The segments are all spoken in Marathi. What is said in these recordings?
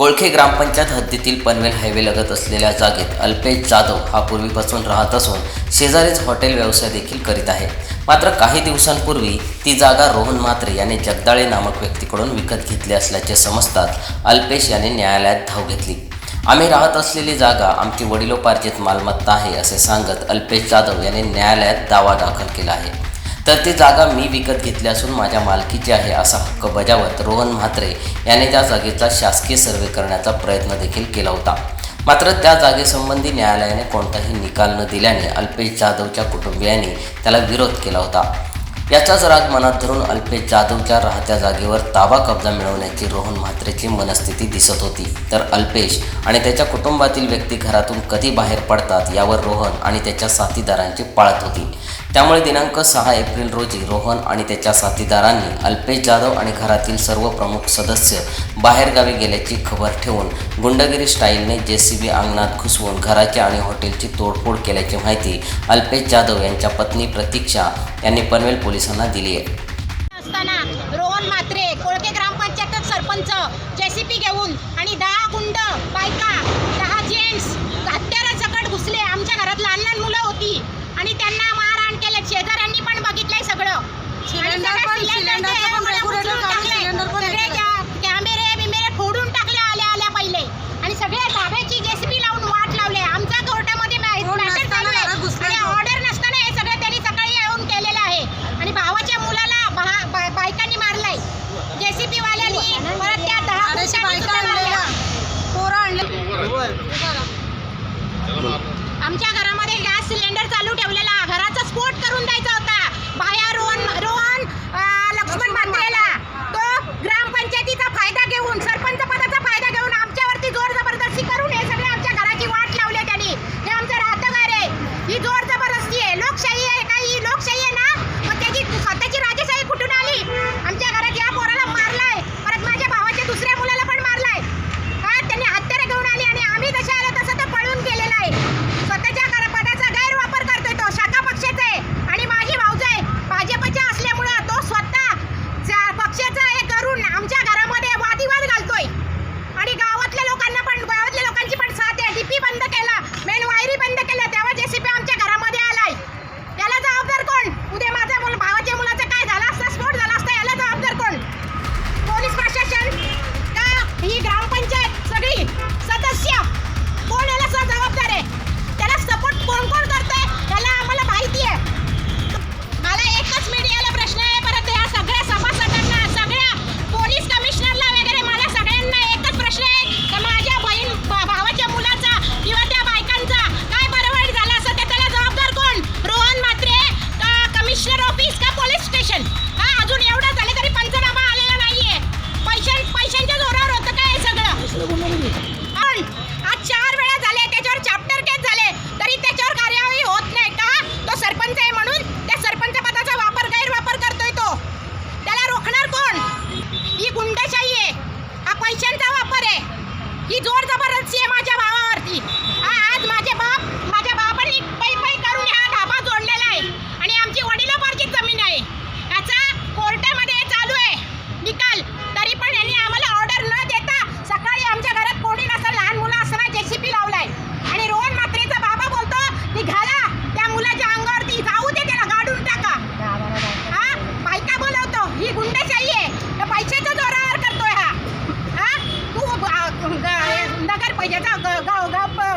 कोळखे ग्रामपंचायत हद्दीतील पनवेल हायवे लगत असलेल्या जागेत अल्पेश जाधव हा पूर्वीपासून राहत असून शेजारीच हॉटेल व्यवसाय देखील करीत आहे. मात्र काही दिवसांपूर्वी ती जागा रोहन म्हात्रे याने जगदाळे नामक व्यक्तीकडून विकत घेतली असल्याचे समजतात अल्पेश याने न्यायालयात धाव घेतली. आम्ही राहत असलेली जागा आमची वडिलोपार्जित मालमत्ता आहे असे सांगत अल्पेश जाधव यांनी न्यायालयात दावा दाखल केला आहे. तर ती जागा मी विकत घेतली असून माझ्या मालकीची आहे असा हक्क बजावत रोहन म्हात्रे याने त्या जागेचा शासकीय सर्वे करण्याचा प्रयत्न देखील केला होता. मात्र त्या जागेसंबंधी न्यायालयाने कोणताही निकाल न दिल्याने अल्पेश जाधवच्या कुटुंबियांनी त्याला विरोध केला होता. याचाच राग मनात धरून अल्पेश जाधवच्या राहत्या जागेवर ताबा कब्जा मिळवण्याची रोहन म्हात्रेची मनस्थिती दिसत होती. तर अल्पेश आणि त्याच्या कुटुंबातील व्यक्ती घरातून कधी बाहेर पडतात यावर रोहन आणि त्याच्या साथीदारांची पाळत होती. त्यामुळे दिनांक सहा एप्रिल रोजी रोहन आणि त्याच्या साथीदारांनी अल्पेश जाधव आणि घरातील सर्व प्रमुख सदस्य बाहेरगावी गेल्याची खबर ठेवून गुंडगिरी स्टाईलने जे सी बी अंगणात घुसवून घराची आणि हॉटेलची तोडफोड केल्याची माहिती अल्पेश जाधव यांच्या पत्नी प्रतीक्षा यांनी पनवेल पोलिसांना दिली आहे. रोहन म्हात्रे कोळके ग्रामपंचायत सरपंच जेसीपी घेऊन आणि दहा गुंड बायका दहा जेंट्स हत्यारासकट घुसले. आमच्या घरात लहान लहान मुलं होती आणि त्यांना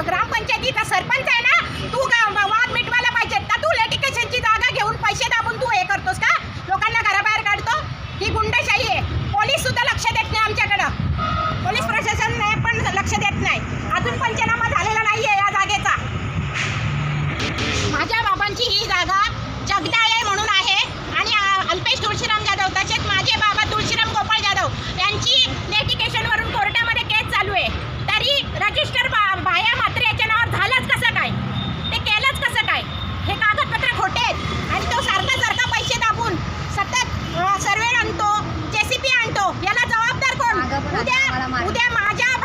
ग्रामपंचायतीचा सरपंच आहे ना तू गाव वाद 五点马家。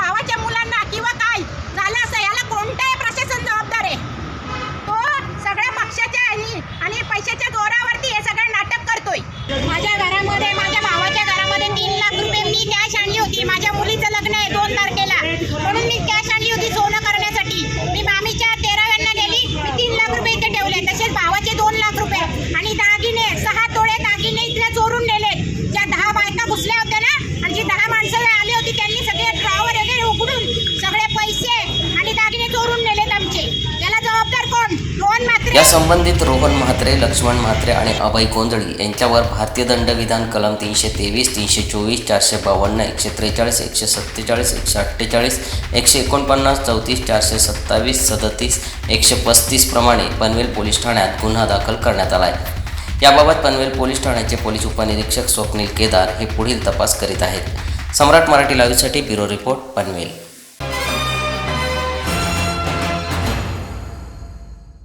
या संबंधित रोहन म्हात्रे लक्ष्मण म्हात्रे आणि अभय गोंधळी यांच्यावर भारतीय दंडविधान कलम तीनशे तेवीस तीनशे चोवीस चारशे बावन्न एकशे त्रेचाळीस एकशे सत्तेचाळीस एकशे अठ्ठेचाळीस एकशे एकोणपन्नास चौतीस चारशे सत्तावीस सदतीस एकशे पस्तीस प्रमाणे पनवेल पोलीस ठाण्यात गुन्हा दाखल करण्यात आला आहे याबाबत पनवेल पोलीस ठाण्याचे पोलीस उपनिरीक्षक स्वप्नील केदार हे पुढील तपास करीत आहेत. सम्राट मराठी लाईव्हसाठी ब्युरो रिपोर्ट पनवेल.